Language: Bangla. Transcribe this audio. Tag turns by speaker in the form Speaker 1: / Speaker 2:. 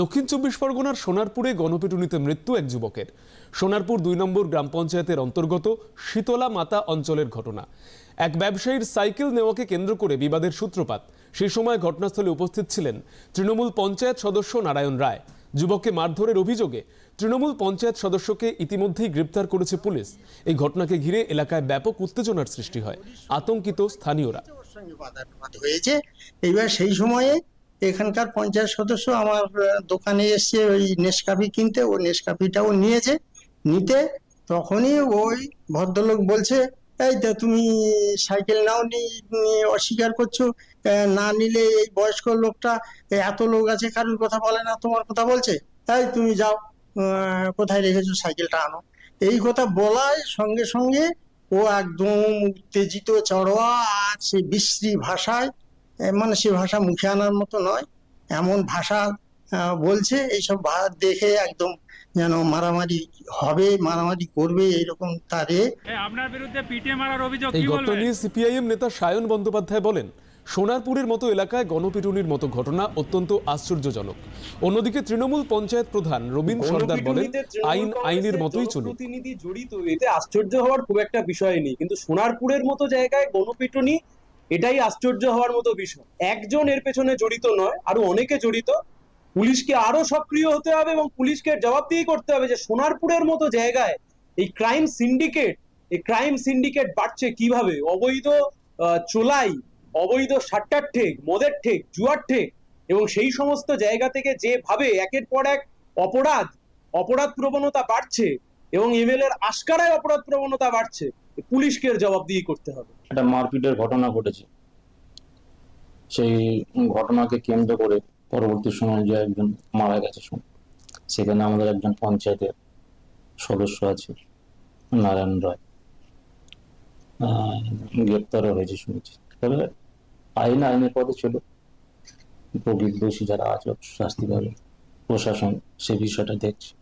Speaker 1: দক্ষিণ চব্বিশ পরগনার সোনারপুরে গণপিটুনিতে মৃত্যু এক যুবকের। সোনারপুর দুই নম্বর গ্রাম পঞ্চায়েতের অন্তর্গত শীতলা মাতা অঞ্চলের ঘটনা। এক ব্যবসায়ীর সাইকেল নেওয়াকে কেন্দ্র করে বিবাদের সূত্রপাত। সেই সময় ঘটনাস্থলে উপস্থিত ছিলেন তৃণমূল পঞ্চায়েত সদস্য নারায়ণ রায়। যুবককে মারধরের অভিযোগে তৃণমূল পঞ্চায়েত সদস্যকে ইতিমধ্যেই গ্রেপ্তার করেছে পুলিশ। এই ঘটনাকে ঘিরে এলাকায় ব্যাপক উত্তেজনার সৃষ্টি হয়। আতঙ্কিত স্থানীয়রা।
Speaker 2: হয়েছে। এইবার সেই সময়ে এখানকার পঞ্চায়েত সদস্য আমার দোকানে এসছে ওই নেসকাফি কিনতে, ও নেসকাফিটাও নিয়েছে, নিতে তখনই ওই ভদ্রলোক বলছে, এই তো তুমি সাইকেল নাও নি অস্বীকার করছ না নিলে এই বয়স্ক লোকটা এত লোক আছে, কারোর কথা বলে না, তোমার কথা বলছে? তাই তুমি যাও কোথায় রেখেছো সাইকেলটা আনো? এই কথা বলার সঙ্গে সঙ্গে ও একদম উত্তেজিত চড়োয়া আর সে বিশ্রী ভাষায় মানে সে ভাষা মুখে আনার মতো নয়। এমন ভাষা বলছে এইসব ভাষা দেখে একদম যেন মারামারি হবে মারামারি করবে এরকম তারে।
Speaker 3: আপনার বিরুদ্ধে পিটিএ মারার অভিযোগ
Speaker 1: এই
Speaker 3: কি
Speaker 1: ঘটনা
Speaker 3: বলবেন?
Speaker 1: নিয়ে সিপিআইএম নেতা সায়ন বন্দ্যোপাধ্যায় বলেন সোনারপুরের মতো এলাকায় গণপিটুনির মতো ঘটনা অত্যন্ত আশ্চর্যজনক। অন্যদিকে তৃণমূল পঞ্চায়েত প্রধান রবীন সর্দার বলেন আইন আইনের মতোই চলুক।
Speaker 4: জনপ্রতিনিধি জড়িত এতে আশ্চর্য হওয়ার খুব একটা বিষয় নেই। কিন্তু সোনারপুরের মতো জায়গায় গণপিটুনি এটাই আশ্চর্য হওয়ার মতো বিষয়। একজন এর পেছনে জড়িত নয়, আরও অনেকে জড়িত। পুলিশকে আরও সক্রিয় হতে হবে এবং পুলিশকে জবাবদিহি করতে হবে যে সোনারপুরের মতো জায়গায় এই ক্রাইম সিন্ডিকেট, এই ক্রাইম সিন্ডিকেট বাড়ছে কীভাবে? অবৈধ চোলাই, অবৈধ সাট্টার ঠেক, মদের ঠেক, জুয়ার ঠেক এবং সেই সমস্ত জায়গা থেকে যেভাবে একের পর এক অপরাধ অপরাধ প্রবণতা বাড়ছে এবং এর আশকারায় অপরাধ প্রবণতা বাড়ছে, পুলিশকে এর জবাবদিহি করতে হবে।
Speaker 5: একটা মারপিটের ঘটনা ঘটেছে। সেই ঘটনাকে কেন্দ্র করে পরবর্তী সময় যে একজন মারা গেছে সেখানে আমাদের একজন পঞ্চায়েতের সদস্য আছে, নারায়ণ রায়। গ্রেপ্তারও হয়েছে শুনেছি। তবে আইন আইনের পথে ছিল। প্রকৃত দোষী যারা আছে, শাস্তি পাবে। প্রশাসন সে বিষয়টা দেখছে।